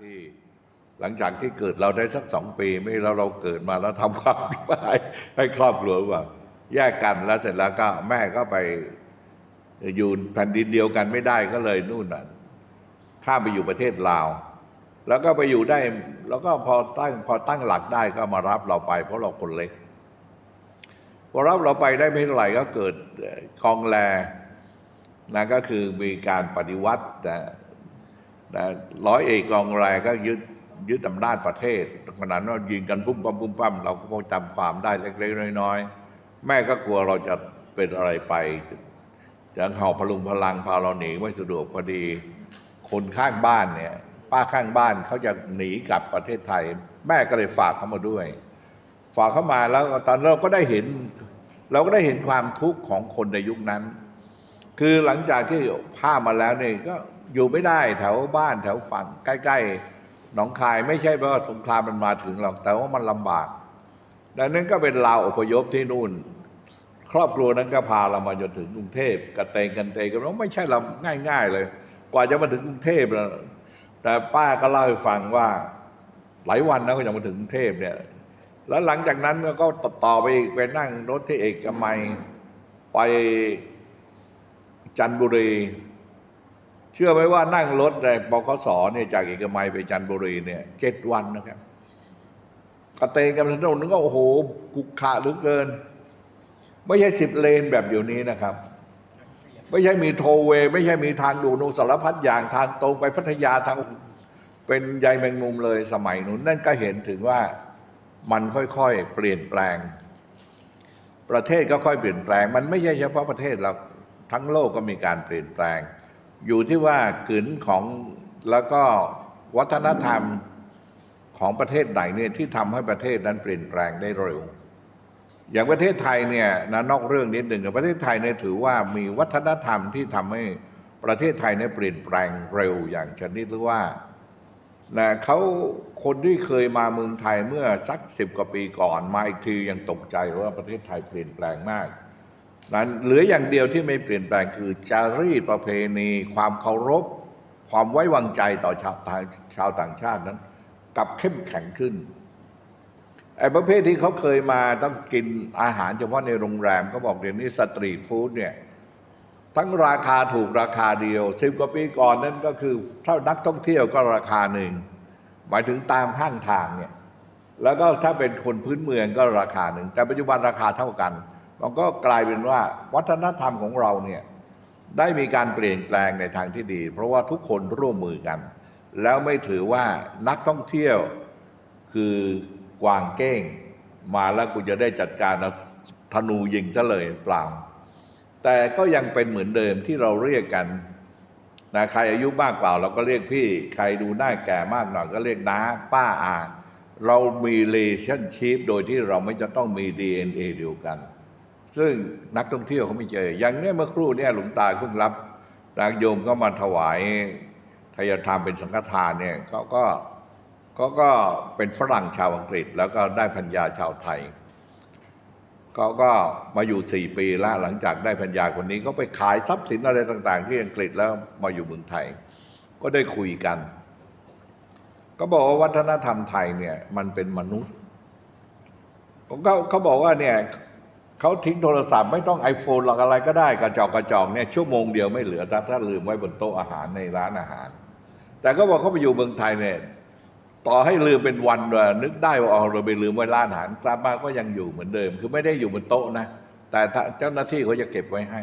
ที่หลังจากที่เกิดเราได้สักสองปี ไม่เราเราเกิดมาแล้วทำความดีให้ให้ครอบครัวว่าแยกกันแล้วเสร็จแล้วก็แม่ก็ไปอยู่แผ่นดินเดียวกันไม่ได้ก็เลยนู่นน่ะข้ามไปอยู่ประเทศลาว แล้วก็ไปอยู่ได้ แล้วก็พอตั้งพอตั้งหลักได้ก็มารับเราไป เพราะเราคนเล็กพอรับเราไปได้ไม่เท่าไหร่ก็เกิดคลองแลนะก็คือมีการปฏิวัตินะ นะร้อยเอกกองแลก็ยึดยึดอำนาจประเทศขนาดนั้นยิงกันปุ้มปั้มปุ้มปั้มเราก็พอจำความได้เล็กๆน้อยๆ แม่ก็กลัวเราจะเป็นอะไรไปจะหอบพลุงพลังพาเราหนีไม่สะดวกพอดี คนข้างบ้านเนี่ย ป้าข้างบ้านเขาจะหนีกลับประเทศไทย แม่ก็เลยฝากเขามาด้วย ฝากเข้ามาแล้วตอนเราก็ได้เห็น เราก็ได้เห็นความทุกข์ของคนในยุคนั้น คือหลังจากที่พามาแล้วเนี่ยก็ อยู่ไม่ได้แถวบ้านแถวฝั่งใกล้ ๆ หนองคายไม่ใช่เพราะสงครามมันมาถึงหรอก แต่ว่ามันลำบาก ดังนั้นก็เป็นลาวอพยพที่นู่น ครอบครัวนั้นก็พาเรามาจนถึงกรุงเทพกระเตงกันเตงกันไม่ใช่เราง่าย ๆ เลย กว่าจะมาถึงกรุงเทพนะแต่ป้าก็เล่าให้ฟังว่าหลายวันนะก็ยังมาถึงกรุงเทพเนี่ย แล้วหลังจากนั้นก็ต่อไปไปนั่งรถที่เอกมัยไปจันทบุรี เชื่อไหมว่านั่งรถแรกบขสเนี่ยจากเอกมัยไปจันทบุรีเนี่ยเจ็ดวันนะครับกระเตงกันถนนนึก็โอ้โหกุกขะเหลือเกิน ไม่ใช่สิบเลนแบบเดี๋ยวนี้นะครับ ไม่ใช่มีโทเว ไม่ใช่มีทางด่วนนูสารพัดอย่างทางตรงไปพัทยาทางเป็นใยแมงมุมเลยสมัยนู้นนั่นก็เห็นถึงว่ามันค่อยๆเปลี่ยนแปลง ประเทศก็ค่อยเปลี่ยนแปลง มันไม่ใช่เฉพาะประเทศเราทั้งโลกก็มีการเปลี่ยนแปลง อยู่ที่ว่ากลืนของแล้วก็วัฒนธรรมของประเทศไหนเนี่ยที่ทำให้ประเทศนั้นเปลี่ยนแปลงได้เร็ว อย่างประเทศไทยเนี่ยนะนอกเรื่องนิดหนึ่งประเทศไทยเนี่ยถือว่ามีวัฒนธรรมที่ทำให้ประเทศไทยเนี่ยเปลี่ยนแปลงเร็วอย่างชนิดหรือว่านะเขาคนที่เคยมาเมืองไทยเมื่อสักสิบกว่าปีก่อน มาอีกทียังตกใจว่าประเทศไทยเปลี่ยนแปลงมาก เหลืออย่างเดียวที่ไม่เปลี่ยนแปลงคือจารีตประเพณี ความเคารพ ความไว้วางใจต่อชาวต่างชาวต่างชาตินั้นกลับเข้มแข็งขึ้นไอ้ประเภทที่เขาเคยมาต้องกินอาหารเฉพาะในโรงแรมเขาบอกเดี๋ยวนี้สตรีทฟู้ดเนี่ยทั้งราคาถูกราคาเดียวสิบกว่าปีก่อนนั้นก็คือถ้านักท่องเที่ยวก็ราคาหนึ่งหมายถึงตามข้างทางเนี่ยแล้วก็ถ้าเป็นคนพื้นเมืองก็ราคาหนึ่ง แต่ปัจจุบันราคาเท่ากัน มันก็กลายเป็นว่าวัฒนธรรมของเราเนี่ยได้มีการเปลี่ยนแปลงในทางที่ดี เพราะว่าทุกคนร่วมมือกัน แล้วไม่ถือว่านักท่องเที่ยวคือกวางเก้ง มาแล้วกูจะได้จัดการธนูยิงซะเลยเปล่า แต่ก็ยังเป็นเหมือนเดิมที่เราเรียกกันนะใครอายุมากกว่าเราก็เรียกพี่ ใครดูหน้าแก่มากหน่อยก็เรียกน้าป้าอาเรามีเลชั่นชีพโดยที่เราไม่จะต้องมี DNA เดียวกัน ซึ่งนักท่องเที่ยวเขาไม่เจอ อย่างเนี้ยเมื่อครู่เนี่ยหลวงตาเพิ่งรับนางโยมก็มาถวายทายธรรมเป็นสังฆทานเนี่ยเขาก็เขาก็เป็นฝรั่งชาวอังกฤษ แล้วก็ได้พัญญาชาวไทยเขาก็มาอยู่สี่ปีแล้วหลังจากได้พัญญาคนนี้ก็ไปขายทรัพย์สินอะไรต่าง ๆ ที่อังกฤษแล้วมาอยู่เมืองไทย ก็ได้คุยกัน ก็บอกว่าวัฒนธรรมไทยเนี่ยมันเป็นมนุษย์เขาเขาบอกว่าเนี่ย เขาทิ้งโทรศัพท์ไม่ต้อง iPhone หรอกอะไรก็ได้กระจอกกระจอกเนี่ยชั่วโมงเดียวไม่เหลือถ้าถ้าลืมไว้บนโต๊ะอาหารในร้านอาหาร แต่ก็บอกเขาไปอยู่เมืองไทยเนี่ยต่อให้ลืมเป็นวันวนึกได้ว่าเอาเราไปลืมไว้ร้านอาหารกลับมาก็ยังอยู่เหมือนเดิม คือไม่ได้อยู่บนโต๊ะนะ แต่เจ้าหน้าที่เขาจะเก็บไว้ให้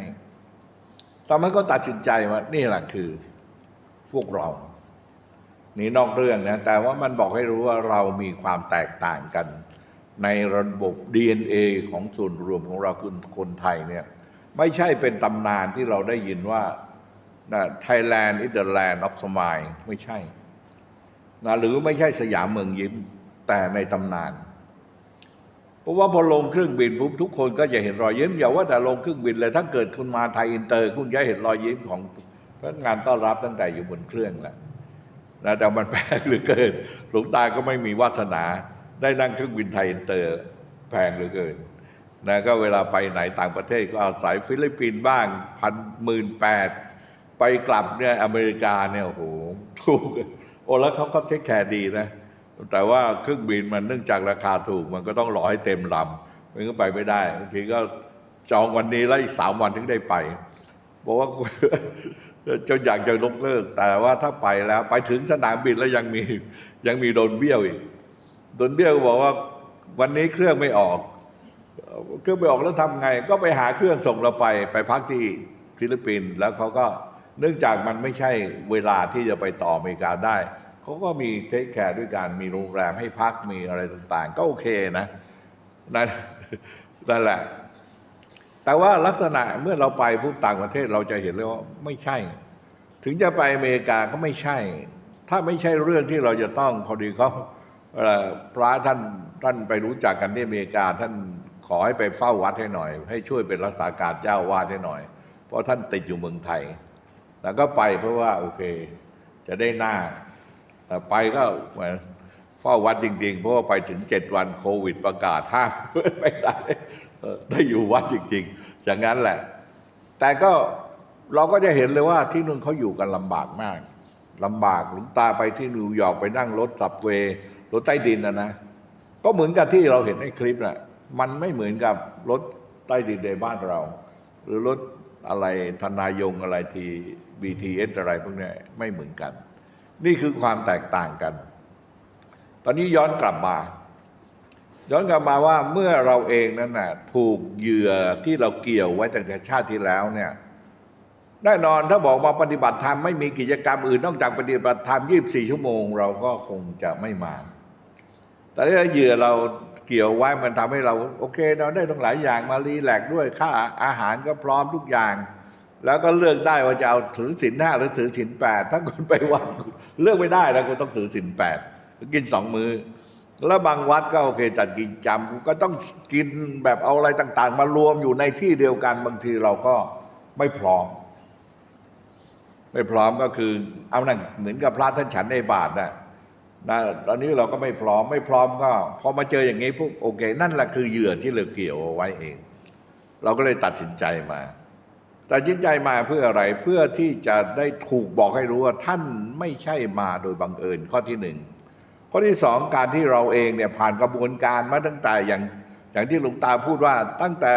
ตอนนั้นก็ตัดสินใจว่านี่แหละคือ พวกเรานี่นอกเรื่องนะแต่ว่ามันบอกให้รู้ว่าเรามีความแตกต่างกัน ในระบบ DNA ของส่วนรวมของเราคือคนไทยเนี่ยไม่ใช่เป็นตำนานที่เราได้ยินว่า Thailand is the land of smile ไม่ใช่นะหรือไม่ใช่สยามเมืองยิ้มแต่ในตำนาน เพราะว่าพอลงเครื่องบินปุ๊บทุกคนก็จะเห็นรอยยิ้มอย่าว่าแต่ลงเครื่องบินเลยถ้าเกิดคุณมาไทยอินเตอร์ คุณจะเห็นรอยยิ้มของพนักงานต้อนรับตั้งแต่อยู่บนเครื่องแล้วนะแต่มันแปลกเหลือเกินหลวงตาก็ไม่มีวาสนา ได้นั่งเครื่องบินไทยอินเตอร์แพงเหลือเกินนะก็เวลาไปไหนต่างประเทศก็อาศัยฟิลิปปินส์บ้างพันหมื่นแปดไปกลับเนี่ยอเมริกาเนี่ยโอ้โหถูกโอ้แล้วเขาก็เทคแคร์ดีนะ แต่ว่าเครื่องบินมันเนื่องจากราคาถูกมันก็ต้องรอให้เต็มลำมันก็ไปไม่ได้บางทีก็จองวันนี้แล้วอีกสามวันถึงได้ไปบอกว่าจะอยากจะลกเลิก แต่ว่าถ้าไปแล้วไปถึงสนามบินแล้วยังมียังมีโดนเบี้ยวอีก โดนเบี้ยวบอกว่าวันนี้เครื่องไม่ออก เครื่องไม่ออกแล้วทำไง ก็ไปหาเครื่องส่งเราไป ไปพักที่ฟิลิปปินส์แล้วเขาก็เนื่องจากมันไม่ใช่เวลาที่จะไปต่ออเมริกาได้ เขาก็มีเทคแคร์ด้วยการมีโรงแรมให้พักมีอะไรต่างๆ ก็โอเคนะนั่นนั่นแหละ แต่ว่าลักษณะเมื่อเราไปผู้ต่างประเทศเราจะเห็นเลยว่าไม่ใช่ ถึงจะไปอเมริกาก็ไม่ใช่ ถ้าไม่ใช่เรื่องที่เราจะต้องพอดีเขา พระท่านท่านไปรู้จักกันที่อเมริกาท่านขอให้ไปเฝ้าวัดให้หน่อย ให้ช่วยเป็นรักษาการเจ้าวาดให้หน่อย เพราะท่านติดอยู่เมืองไทย แล้วก็ไปเพราะว่าโอเค จะได้หน้า แต่ไปก็เหมือนเฝ้าวัดจริงๆ เพราะว่าไปถึงเจ็ดวันโควิดประกาศห้ามไม่ได้ได้อยู่วัดจริงๆ อย่างนั้นแหละ แต่ก็เราก็จะเห็นเลยว่าที่นู่นเขาอยู่กันลำบากมากลำบากหลวงตาไปที่นิวยอร์กไปนั่งรถสับเว รถใต้ดินนะนะ ก็เหมือนกับที่เราเห็นในคลิปแหละมันไม่เหมือนกับรถใต้ดินในบ้านเรา หรือรถอะไรธนายงอะไรที BTS อะไรพวกนี้ไม่เหมือนกัน นี่คือความแตกต่างกัน ตอนนี้ย้อนกลับมา ย้อนกลับมาว่าเมื่อเราเองนั้นน่ะถูกเหยื่อที่เราเกี่ยวไว้ตั้งแต่ชาติที่แล้วเนี่ยแน่นอนถ้าบอกมาปฏิบัติธรรมไม่มีกิจกรรมอื่นนอกจากปฏิบัติธรรม 24 ชั่วโมง เราก็คงจะไม่มา แต่ถ้าเหยื่อเราเกี่ยวไว้มันทำให้เรา โอเค เราได้ทั้งหลายอย่างมารีแลกด้วยค่าอาหารก็พร้อมทุกอย่าง แล้วก็เลือกได้ว่าจะเอาถือศีลห้าหรือถือศีลแปดถ้าคุณไปวัดเลือกไม่ได้แล้วคุณต้องถือศีลแปดกินสองมือแล้วบางวัดก็โอเคจัดกินจำก็ต้องกินแบบเอาอะไรต่าง ๆ มารวมอยู่ในที่เดียวกันบางทีเราก็ไม่พร้อม ไม่พร้อมก็คือเอานั่นเหมือนกับพระท่านฉันในบาทนะ นะตอนนี้เราก็ไม่พร้อมไม่พร้อมก็พอมาเจออย่างนี้พวกโอเค นั่นแหละคือเหยื่อที่เราเกี่ยวเอาไว้เอง เราก็เลยตัดสินใจมาตัดสินใจมาเพื่ออะไรเพื่อที่จะได้ถูกบอกให้รู้ว่าท่านไม่ใช่มาโดยบังเอิญข้อที่หนึ่งข้อที่สองการที่เราเองเนี่ยผ่านกระบวนการมาตั้งแต่อย่างอย่างที่หลวงตาพูดว่า ตั้งแต่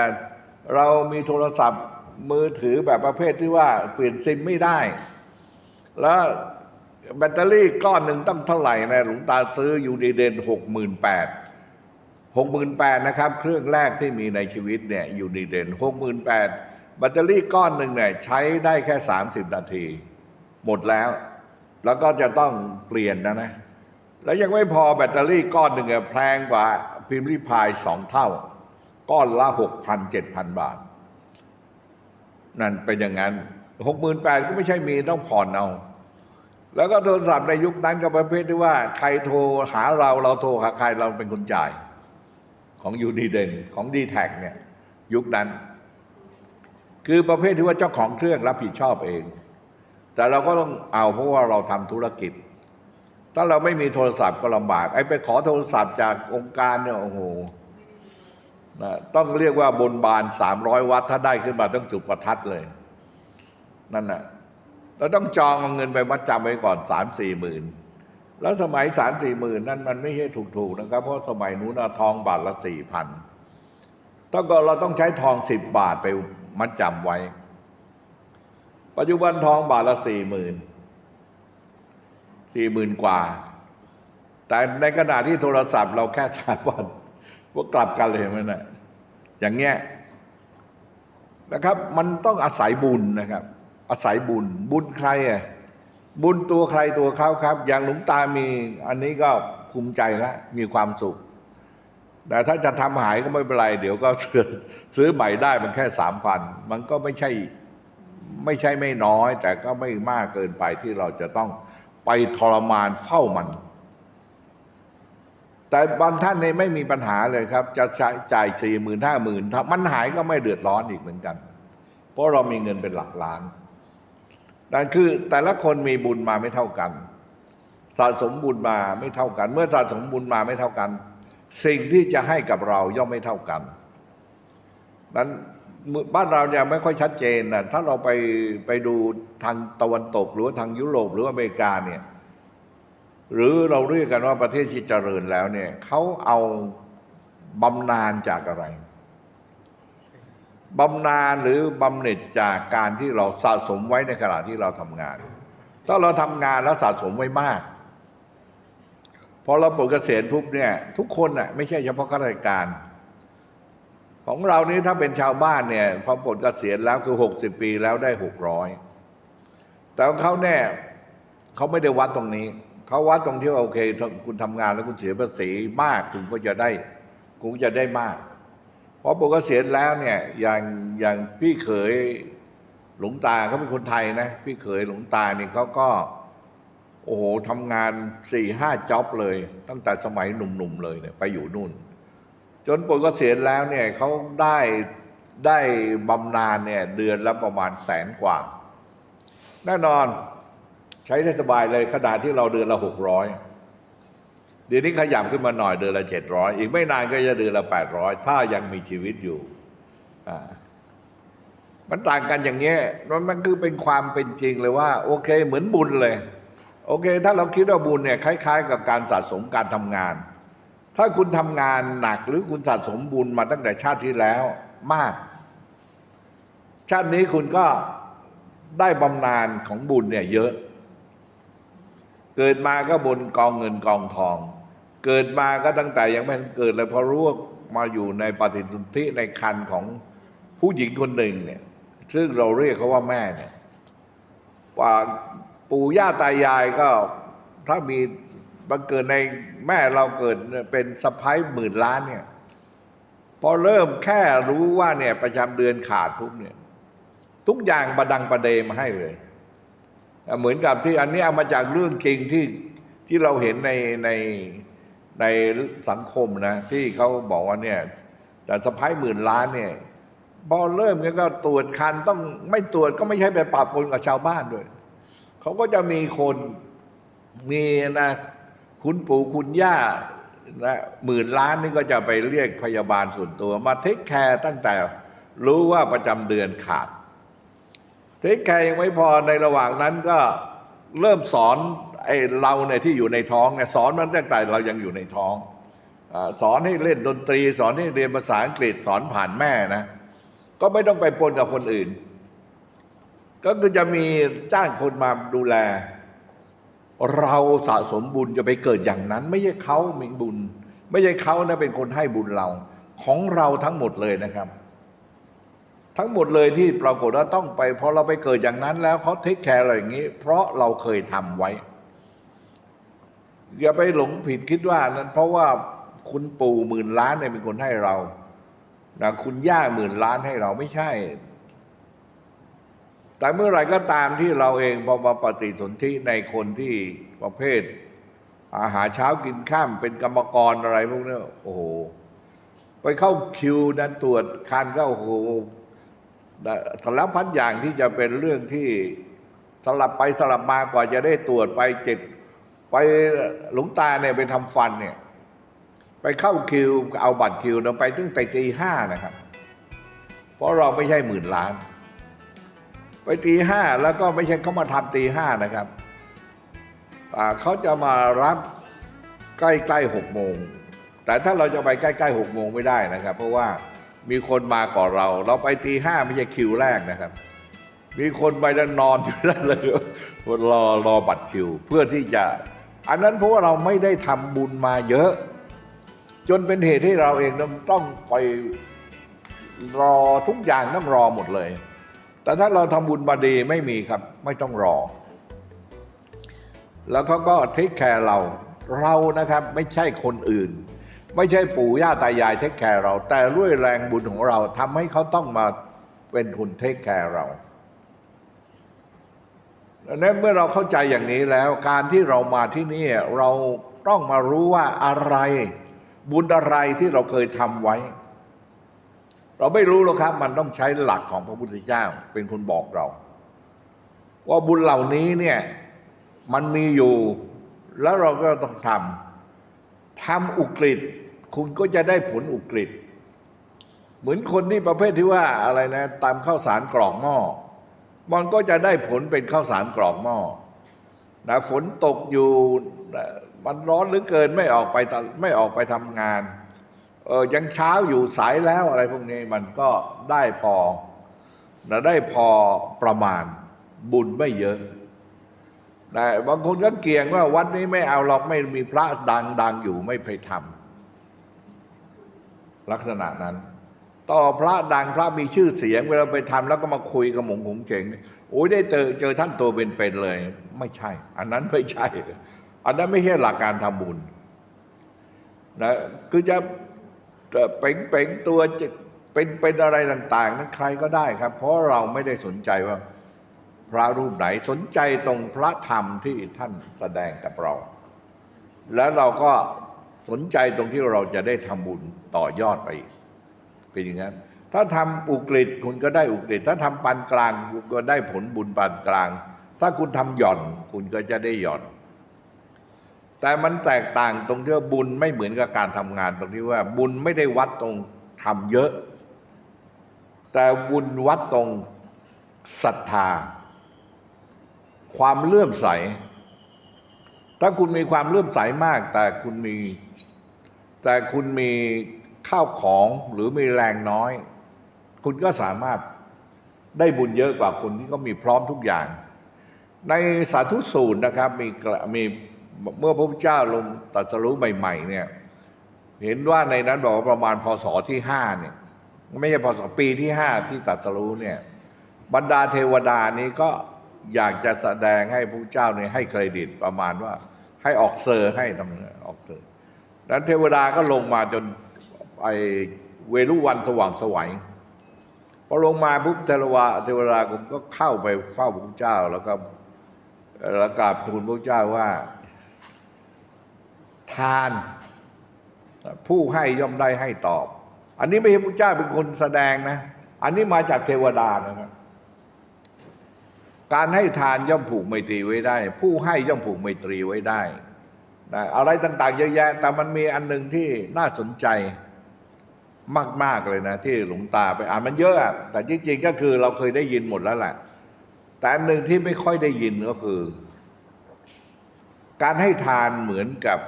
เรามีโทรศัพท์มือถือแบบประเภทที่ว่าเปลี่ยนซิมไม่ได้ แล้ว แบตเตอรี่ก้อนหนึ่งต้องเท่าไหร่นะหลวงตาซื้ออยู่ดีเด่นหกหมื่นแปดหกหมื่นแปดนะครับ เครื่องแรกที่มีในชีวิตเนี่ยอยู่ดีเด่นหกหมื่นแปดแบตเตอรี่ก้อนหนึ่งเนี่ยใช้ได้แค่สามสิบนาที หมดแล้ว แล้วก็จะต้องเปลี่ยนนะนะ แล้วยังไม่พอแบตเตอรี่ก้อนหนึ่งแพงกว่าพิมพ์ริพายสองเท่า ก้อนละหกพันเจ็ดพันบาท นั่นเป็นอย่างนั้นหกหมื่นแปดก็ไม่ใช่มีต้องผ่อนเอา แล้วก็โทรศัพท์ในยุคนั้นก็ประเภทที่ว่าใครโทรหาเราเราโทรหาใครเราเป็นคนจ่าย ของยูดีเดนของดีแท็เนี่ยยุคนั้น คือประเภทที่ว่าเจ้าของเครื่องรับผิดชอบเอง แต่เราก็ต้องเอาเพราะว่าเราทำธุรกิจ ถ้าเราไม่มีโทรศัพท์ก็ลำบากไอ้ไปขอโทรศัพท์จากองค์การเนี่ยโอ้โหนะต้องเรียกว่าบนบานสามร้อยวัตถ้าได้ขึ้นมาต้องจุดประทัดเลย นั่นน่ะ เราต้องจองเอาเงินไปมัดจำไว้ก่อนสามสี่หมื่นแล้วสมัยสามสี่หมื่นนั้นมันไม่ใช่ถูกๆนะครับ เพราะสมัยนู้นทองบาทละสี่พันต้องก็เราต้องใช้ทองสิบบาทไปมัดจำไว้ ปัจจุบันทองบาทละสี่หมื่นสี่หมื่นกว่า แต่ในขณะที่โทรศัพท์เราแค่สามวันก็กลับกันเลยมันนะอย่างเงี้ยนะครับ มันต้องอาศัยบุญนะครับ อาศัยบุญ บุญใครอะบุญตัวใครตัวเขาครับ อย่างหลวงตามีอันนี้ก็ภูมิใจแล้วมีความสุข แต่ถ้าจะทำหายก็ไม่เป็นไร เดี๋ยวก็ซื้อซื้อใหม่ได้มันแค่สามพันมันก็ไม่ใช่ไม่ใช่ไม่น้อย แต่ก็ไม่มากเกินไปที่เราจะต้องไปทรมานเฝ้ามัน แต่บางท่านเนี่ยไม่มีปัญหาเลยครับ จะใช้จ่ายสี่หมื่นห้าหมื่นมันหายก็ไม่เดือดร้อนอีกเหมือนกัน เพราะเรามีเงินเป็นหลักล้าน นั่นคือแต่ละคนมีบุญมาไม่เท่ากัน สะสมบุญมาไม่เท่ากัน เมื่อสะสมบุญมาไม่เท่ากัน สิ่งที่จะให้กับเราย่อมไม่เท่ากันนั้นบ้านเราเนี่ยไม่ค่อยชัดเจนนะถ้าเราไปไปดูทางตะวันตก หรือทางยุโรปหรืออเมริกาเนี่ยหรือเราเรียกกันว่าประเทศที่เจริญแล้วเนี่ยเขาเอาบำนาญจากอะไร บำนาญหรือบำเหน็จจากการที่เราสะสมไว้ในขณะที่เราทำงาน ถ้าเราทำงานแล้วสะสมไว้มาก พอเราปลดเกษียณปุ๊บเนี่ย ทุกคนน่ะไม่ใช่เฉพาะข้าราชการ ของเรานี่ถ้าเป็นชาวบ้านเนี่ยพอปลดเกษียณแล้วคือหกสิบปีแล้วได้หกร้อยแต่ของเขาเนี่ยเขาไม่ได้วัดตรงนี้ เขาวัดตรงที่ว่าโอเค คุณทำงานแล้วคุณเสียภาษีมากคุณก็จะได้ คุณก็จะได้มาก พอปลดเกษียณแล้วเนี่ย อย่างอย่างพี่เขยหลวงตาเขาเป็นคนไทยนะ พี่เขยหลวงตาเนี่ยเขาก็ โอ้โหทำงานสี่ห้าจ็อบเลย ตั้งแต่สมัยหนุ่มๆเลยเนี่ยไปอยู่นู่น จนปลดเกษียณแล้วเนี่ยเขาได้ได้บำนาญเนี่ยเดือนละประมาณแสนกว่า แน่นอนใช้ได้สบายเลยขนาดที่เราเดือนละหกร้อย เดี๋ยวนี้ขยับขึ้นมาหน่อยเดือนละเจ็ดร้อยอีกไม่นานก็จะเดือนละแปดร้อยถ้ายังมีชีวิตอยู่มันต่างกันอย่างเงี้ยมันมันคือเป็นความเป็นจริงเลยว่า โอเค เหมือนบุญเลย โอเค ถ้าเราคิดว่าบุญเนี่ยคล้าย ๆ กับการสะสมการทำงาน ถ้าคุณทำงานหนักหรือคุณสะสมบุญมาตั้งแต่ชาติที่แล้วมาก ชาตินี้คุณก็ได้บำนาญของบุญเนี่ยเยอะ เกิดมาก็บนกองเงินกองทอง เกิดมาก็ตั้งแต่ยังไม่ทันเกิดเลยพอรู้ว่ามาอยู่ในปฏิสนธิในคันของผู้หญิงคนหนึ่งเนี่ย ซึ่งเราเรียกเขาว่าแม่เนี่ยป่าปู่ย่าตายายก็ถ้ามีบังเกิดในแม่เราเกิดเป็นสะพ้ายหมื่นล้านเนี่ย พอเริ่มแค่รู้ว่าเนี่ยประจำเดือนขาดปุ๊บเนี่ย ทุกอย่างประดังประเดมาให้เลย เหมือนกับที่อันนี้เอามาจากเรื่องจริงที่ที่เราเห็นในใน ในสังคมนะ ที่เขาบอกว่าเนี่ยแต่สะพ้ายหมื่นล้านเนี่ยพอเริ่มก็ตรวจคันต้องไม่ตรวจก็ไม่ใช่ไปปรับปนกับชาวบ้านด้วย เขาก็จะมีคนมีนะ คุณปู่คุณย่านะหมื่นล้านนี่ก็จะไปเรียกพยาบาลส่วนตัว มาเทคแคร์ตั้งแต่รู้ว่าประจำเดือนขาด เทคแคร์ยังไม่พอในระหว่างนั้นก็เริ่มสอน ไอ้เราเนี่ยที่อยู่ในท้องเนี่ยสอนมันตั้งแต่เรายังอยู่ในท้องอสอนให้เล่นดนตรี สอนให้เรียนภาษาอังกฤษสอนผ่านแม่นะ ก็ไม่ต้องไปปนกับคนอื่น ก็คือจะมีจ้างคนมาดูแล เราสะสมบุญจะไปเกิดอย่างนั้น ไม่ใช่เขามีบุญ ไม่ใช่เขานะเป็นคนให้บุญเรา ของเราทั้งหมดเลยนะครับ ทั้งหมดเลยที่ปรากฏว่าต้องไปพอเราไปเกิดอย่างนั้นแล้วเขาเทคแคร์เราอย่างนี้ เพราะเราเคยทำไว้ อย่าไปหลงผิดคิดว่านั้น เพราะว่าคุณปู่หมื่นล้านเนี่ยเป็นคนให้เรานะคุณย่าหมื่นล้านให้เราไม่ใช่ แต่เมื่อไรก็ตามที่เราเองพอมาปฏิสนธิในคนที่ประเภท อาหารเช้ากินข้ามเป็นกรรมกรอะไรพวกนี้โอ้โห ไปเข้าคิวนะตรวจคันก็โอ้โหสารพัดอย่างที่จะเป็นเรื่องที่สลับไปสลับมากว่าจะได้ตรวจไปเจ็ด ไปหลวงตาเนี่ยไปทำฟันเนี่ย ไปเข้าคิวเอาบัตรคิวเราไปตั้งแต่ตีห้านะครับ เพราะเราไม่ใช่หมื่นล้าน ไปตีห้าแล้วก็ไม่ใช่เขามาทำตีห้านะครับเขาจะมารับใกล้ๆหกโมงแต่ถ้าเราจะไปใกล้ๆหกโมงไม่ได้นะครับ เพราะว่ามีคนมาก่อนเรา เราไปตีห้าไม่ใช่คิวแรกนะครับ มีคนไปแล้วนอนอยู่นั่นเลยรอรอบัตรคิว เพื่อที่จะ อันนั้นเพราะว่าเราไม่ได้ทำบุญมาเยอะ จนเป็นเหตุให้เราเองต้องไปรอทุกอย่างต้องรอหมดเลย แต่ถ้าเราทำบุญมาดีไม่มีครับ ไม่ต้องรอ แล้วเขาก็เทคแคร์เราเรานะครับไม่ใช่คนอื่น ไม่ใช่ปู่ย่าตายายเทคแคร์เรา แต่ด้วยแรงบุญของเราทำให้เขาต้องมาเป็นคนเทคแคร์เรา นั้นเมื่อเราเข้าใจอย่างนี้แล้ว การที่เรามาที่นี่เราต้องมารู้ว่าอะไร บุญอะไรที่เราเคยทำไว้ เราไม่รู้หรอกครับ มันต้องใช้หลักของพระพุทธเจ้าเป็นคนบอกเรา ว่าบุญเหล่านี้เนี่ยมันมีอยู่ แล้วเราก็ต้องทำทำอุกฤษคุณก็จะได้ผลอุกฤษเหมือนคนที่ประเภทที่ว่าอะไรนะตามข้าวสารกรอกหม้อ มันก็จะได้ผลเป็นข้าวสารกรอกหม้อนะฝนตกอยู่มันร้อนหรือเกินไม่ออกไปไม่ออกไปทำงานเออยังเช้าอยู่สายแล้วอะไรพวกนี้มันก็ได้พอนะได้พอประมาณบุญไม่เยอะนะบางคนก็เกี่ยงว่าวัดนี้ไม่เอาหรอกไม่มีพระดังดังอยู่ไม่ไปทำลักษณะนั้น ต่อพระดังพระมีชื่อเสียง เวลาไปทำแล้วก็มาคุยกับหมงหงเก่งเนี่ยโอ้ยได้เจอเจอท่านตัวเป็นๆเลย ไม่ใช่ อันนั้นไม่ใช่ อันนั้นไม่ใช่หลักการทำบุญนะคือจะเป่งเป่งๆตัวเป็นเป็นอะไรต่าง ๆ นั้นใครก็ได้ครับ เพราะเราไม่ได้สนใจว่าพระรูปไหนสนใจตรงพระธรรมที่ท่านแสดงกับเรา แล้วเราก็สนใจตรงที่เราจะได้ทำบุญต่อยอดไปอีก เป็นอย่างนั้นถ้าทำอุกฤษคุณก็ได้อุกฤษถ้าทำปานกลางคุณก็ได้ผลบุญปานกลาง ถ้าคุณทำหย่อนคุณก็จะได้หย่อน แต่มันแตกต่างตรงที่ว่าบุญไม่เหมือนกับการทำงานตรงที่ว่า บุญไม่ได้วัดตรงทำเยอะ แต่บุญวัดตรงศรัทธา ความเลื่อมใส ถ้าคุณมีความเลื่อมใสมาก แต่คุณมีแต่คุณมี ข้าวของหรือมีแรงน้อย คุณก็สามารถได้บุญเยอะกว่าคนที่ก็มีพร้อมทุกอย่าง ในสาธุสูตรนะครับมีมีเมื่อพระพุทธเจ้าลงตรัสรู้ใหม่ๆเนี่ยเห็นว่าในนั้นบอกว่าประมาณพศที่ห้าเนี่ยไม่ใช่พศปีที่ห้าที่ตรัสรู้เนี่ยบรรดาเทวดานี้ก็อยากจะแสดงให้พระเจ้าเนี่ยให้เครดิตประมาณว่าให้ออกเซอร์ให้ทำออกเซอร์นั้นเทวดาก็ลงมาจน ไอเวรุวันสว่างสวัยพอลงมาปุ๊บเทวาเทวดาผมก็เข้าไปเฝ้าพระเจ้า แล้วก็แล้วกราบทูลพระเจ้าว่า ทาน ผู้ให้ย่อมได้ให้ตอบ อันนี้ไม่ใช่พระเจ้าเป็นคนแสดงนะ อันนี้มาจากเทวดานะครับการให้ทานย่อมผูกไมตรีไว้ได้ ผู้ให้ย่อมผูกไมตรีไว้ได้นะอะไรต่าง ๆ เยอะแยะ แต่มันมีอันหนึ่งที่น่าสนใจ มาก ๆ เลยนะ ที่หลวงตาไปอ่านมันเยอะอะแต่จริงๆ ก็คือเราเคยได้ยินหมดแล้วแหละแต่อันหนึ่งที่ไม่ค่อยได้ยินก็คือ การให้ทานเหมือนกับ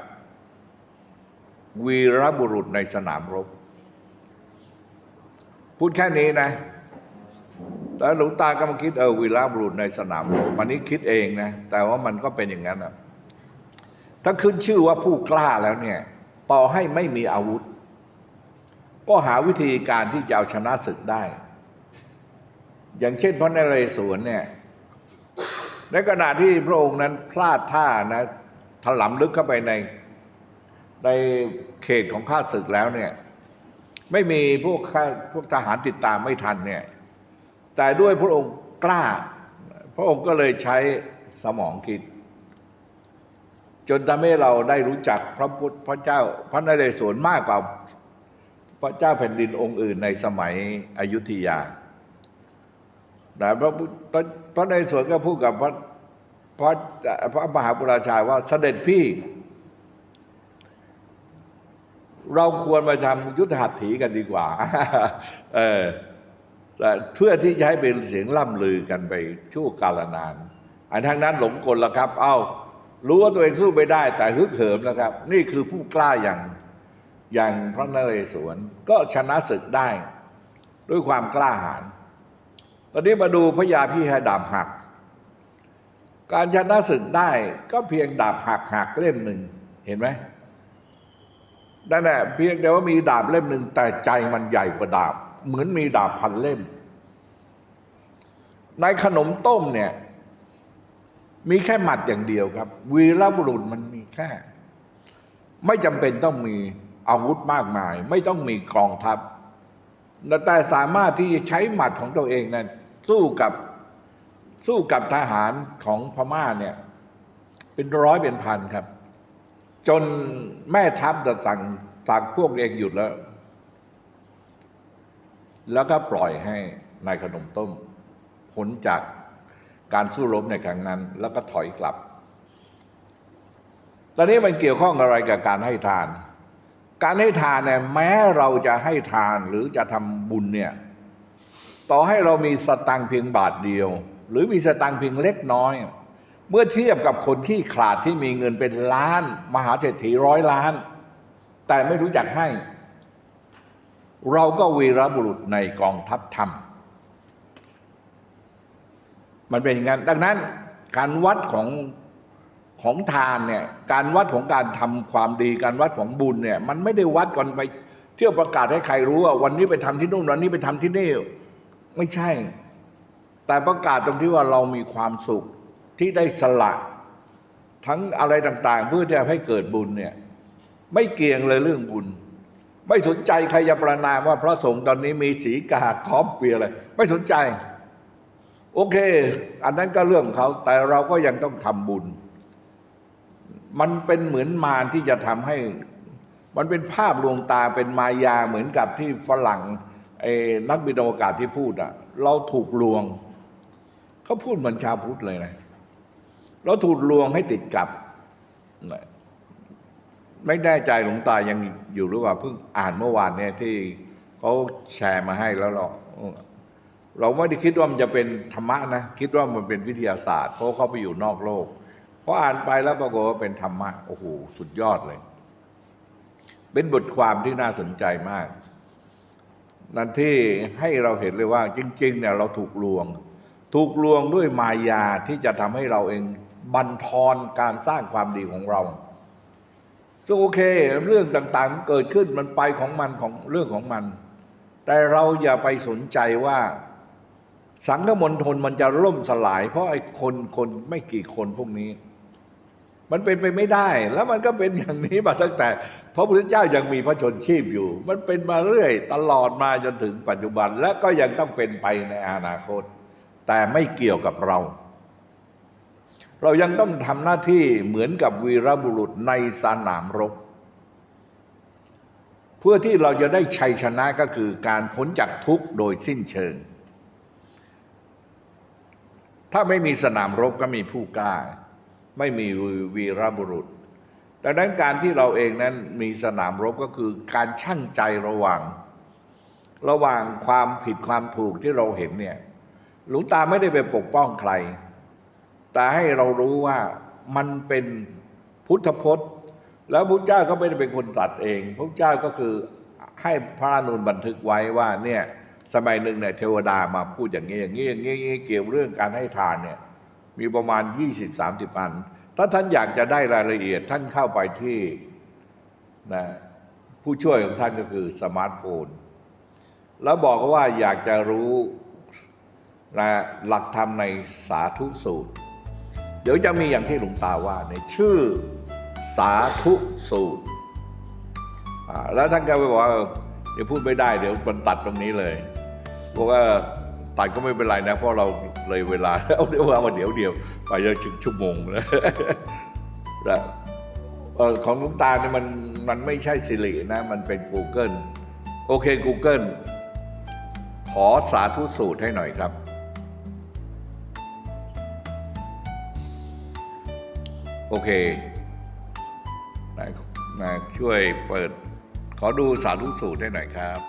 วีรบุรุษในสนามรบ พูดแค่นี้นะแต่หลวงตาก็มาคิดเออวีรบุรุษในสนามรบวันนี้คิดเองนะ แต่ว่ามันก็เป็นอย่างนั้นอะถ้าขึ้นชื่อว่าผู้กล้าแล้วเนี่ย ต่อให้ไม่มีอาวุธ ก็หาวิธีการที่จะเอาชนะศึกได้ อย่างเช่นพระนเรศวรเนี่ยในขณะที่พระองค์นั้นพลาดท่านะถลำลึกเข้าไปในในเขตของข้าศึกแล้วเนี่ย ไม่มีพวกข้าพวกทหารติดตามไม่ทันเนี่ย แต่ด้วยพระองค์กล้า พระองค์ก็เลยใช้สมองคิด จนทำให้เราได้รู้จักพระพุทธพระเจ้าพระนเรศวรมากกว่า พระเจ้าแผ่นดินองค์อื่นในสมัยอยุธยานะพระพระพระนเรศวรก็พูดกับพระพระพระมหาปุราชาว่าเสด็จพี่ เราควรมาทำยุทธหัตถีกันดีกว่า เออเพื่อที่จะให้เป็นเสียงล่ำลือกันไปชั่วกาลนาน อันทั้งนั้นหลงกลแล้วครับ เอ้า รู้ว่าตัวเองสู้ไม่ได้แต่ฮึกเหิมแล้วครับ นี่คือผู้กล้าอย่าง อย่างพระนเรศวรก็ชนะศึกได้ด้วยความกล้าหาญตอนนี้มาดูพระยาพี่ห้ดาบหัก การชนะศึกได้ก็เพียงดาบหักหักเล่มหนึ่งเห็นไหมนั่นแหละเพียงแต่ว่ามีดาบเล่มหนึ่งแต่ใจมันใหญ่กว่าดาบ เหมือนมีดาบพันเล่ม ในขนมต้มเนี่ย มีแค่หมัดอย่างเดียวครับ วีรบุรุษมันมีแค่ ไม่จำเป็นต้องมี อาวุธมากมาย ไม่ต้องมีกองทัพแต่สามารถที่จะใช้หมัดของตัวเองนั้นสู้กับสู้กับทหารของพม่าเนี่ย เป็นร้อยเป็นพันครับ จนแม่ทัพจะสั่งสั่งพวกเองหยุดแล้ว แล้วก็ปล่อยให้นายขนมต้มผลจากการสู้รบในครั้งนั้น แล้วก็ถอยกลับ ตอนนี้มันเกี่ยวข้องอะไรกับการให้ทาน การให้ทานเนี่ยแม้เราจะให้ทานหรือจะทำบุญเนี่ยต่อให้เรามีสตังค์เพียงบาทเดียว หรือมีสตังค์เพียงเล็กน้อย เมื่อเทียบกับคนที่ขาดที่มีเงินเป็นล้าน มหาเศรษฐีร้อยล้าน แต่ไม่รู้จักให้ เราก็วีรบุรุษในกองทัพธรรม มันเป็นอย่างนั้นดังนั้นการวัดของ ของทานเนี่ยการวัดของการทำความดีการวัดของบุญเนี่ยมันไม่ได้วัดก่อนไปเที่ยวประกาศให้ใครรู้ว่า วันนี้ไปทำที่นู่นวันนี้ไปทำที่นี่ไม่ใช่ แต่ประกาศตรงที่ว่าเรามีความสุขที่ได้สละ ทั้งอะไรต่าง ๆ เพื่อจะให้เกิดบุญเนี่ยไม่เกี่ยงเลยเรื่องบุญ ไม่สนใจใครจะประนามว่าพระสงฆ์ตอนนี้มีสีกาคอบเปียอะไรไม่สนใจ โอเค อันนั้นก็เรื่องของเขาแต่เราก็ยังต้องทำบุญ มันเป็นเหมือนมารที่จะทำให้ มันเป็นภาพลวงตาเป็นมายาเหมือนกับที่ฝรั่งไอ้นักบินอวกาศที่พูดอะเราถูกลวงเขาพูดเหมือนชาวพุทธเลยนะเราถูกลวงให้ติดกับ ไม่แน่ใจหลวงตายังอยู่หรือเปล่าเพิ่งอ่านเมื่อวานเนี่ยที่เขาแชร์มาให้แล้วเราเราไม่ได้คิดว่ามันจะเป็นธรรมะนะ คิดว่ามันเป็นวิทยาศาสตร์ เพราะเขาไปอยู่นอกโลก พออ่านไปแล้วปรากฏว่าเป็นธรรมะโอ้โหสุดยอดเลย เป็นบทความที่น่าสนใจมาก นั่นที่ให้เราเห็นเลยว่า จริง ๆ เนี่ยเราถูกลวง ถูกลวงด้วยมายาที่จะทำให้เราเองบันทอนการสร้างความดีของเราซึ่งโอเค เรื่องต่างๆเกิดขึ้นมันไปของมันของเรื่องของมัน แต่เราอย่าไปสนใจว่า สังฆมณฑลมันจะล่มสลาย เพราะไอ้คนคนไม่กี่คนพวกนี้ มันเป็นไปไม่ได้ แล้วมันก็เป็นอย่างนี้มาตั้งแต่พระพุทธเจ้ายังมีพระชนชีพอยู่ มันเป็นมาเรื่อยตลอดมาจนถึงปัจจุบัน และก็ยังต้องเป็นไปในอนาคต แต่ไม่เกี่ยวกับเรา เรายังต้องทำหน้าที่เหมือนกับวีรบุรุษในสนามรบ เพื่อที่เราจะได้ชัยชนะก็คือการพ้นจากทุกข์โดยสิ้นเชิง ถ้าไม่มีสนามรบก็มีผู้กล้า ไม่มีวีรบุรุษ ดังนั้นการที่เราเองนั้นมีสนามรบก็คือการชั่งใจระหว่าง ระหว่างความผิดความถูกที่เราเห็นเนี่ยหลวงตาไม่ได้ไปปกป้องใคร แต่ให้เรารู้ว่ามันเป็นพุทธพจน์ แล้วพระเจ้าก็ไม่ได้เป็นคนตรัสเอง พระเจ้าก็คือให้พระนุนบันทึกไว้ว่าเนี่ยสมัยหนึ่งเนี่ยเทวดามาพูดอย่างนี้อย่างนี้อย่างนี้อย่างนี้เกี่ยวเรื่องการให้ทานเนี่ย มีประมาณ 20-30 อัน ถ้าท่านอยากจะได้รายละเอียดท่านเข้าไปที่นะผู้ช่วยของท่านก็คือสมาร์ทโฟน แล้วบอกว่าอยากจะรู้นะหลักธรรมในสาธุสูตร เดี๋ยวจะมีอย่างที่หลวงตาว่าในชื่อสาธุสูตร แล้วท่านก็ไปบอกว่าเดี๋ยวพูดไม่ได้เดี๋ยวมันตัดตรงนี้เลยบอกว่าตัดก็ไม่เป็นไรนะเพราะเรา เลยเวลาเอาเดี๋ยวว่าเดี๋ยวเดียวไปจะถึงชั่วโมงนะแล้วของลุงตาเนี่ยมันมันไม่ใช่สิรินะ มันเป็น Google โอเค Google ขอสาธุสูตรให้หน่อยครับ โอเคนายนายช่วยเปิด ขอดูสาธุสูตรให้หน่อยครับ